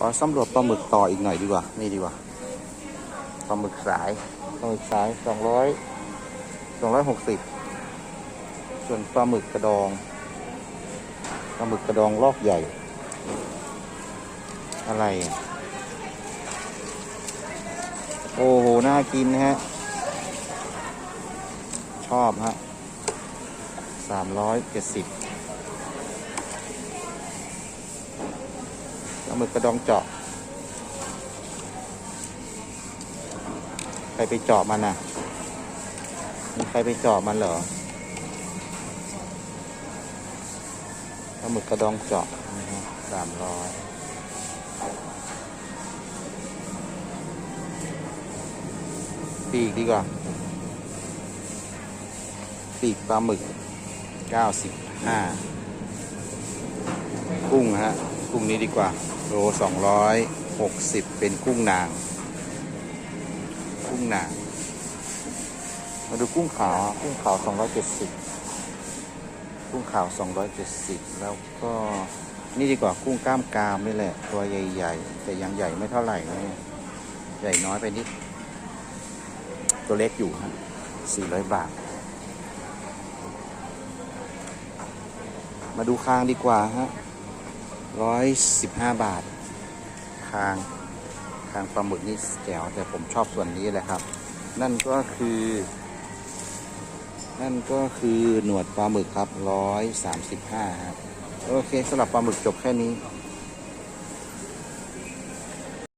ขอสำรวจปลาหมึกต่ออีกหน่อยดีกว่า นี่ดีกว่าปลาหมึกสายปลาหมึกสายสองร้อยสองร้อยหกสิบส่วนปลาหมึกกระดองปลาหมึกกระดองลอกใหญ่ อะไรอะโอ้โห น่ากินนะฮะ ชอบฮะสามร้อยเจ็ดสิบ หมึกกระดองเจาะใครไปเจาะมันอะมีใครไปเจาะมันเหรอปลาหมึกกระดองเจาะสามร้อยปีกดีกว่า ปีกปลาหมึกเก้าสิบห้ากุ้งฮะ กุ้งนี้ดีกว่าโลสองร้อยหกสิบเป็นกุ้งนาง กุ้งนาง มาดูกุ้งขาว กุ้งขาวสองร้อยเจ็ดสิบกุ้งขาวสองร้อยเจ็ดสิบแล้วก็นี่ดีกว่ากุ้งกล้ามกามนี่แหละ ตัวใหญ่ๆ แต่ยังใหญ่ไม่เท่าไหร่นะเนี่ยใหญ่น้อยไปนิด ตัวเล็กอยู่ฮะสี่ร้อยบาท มาดูคางดีกว่าฮะ ร้อยสิบห้าบาท คาง คางปลาหมึกนี่แจ๋วแต่ผมชอบส่วนนี้แหละครับ นั่นก็คือ นั่นก็คือหนวดปลาหมึกครับร้อยสามสิบห้าครับ โอเคสำหรับปลาหมึกจบแค่นี้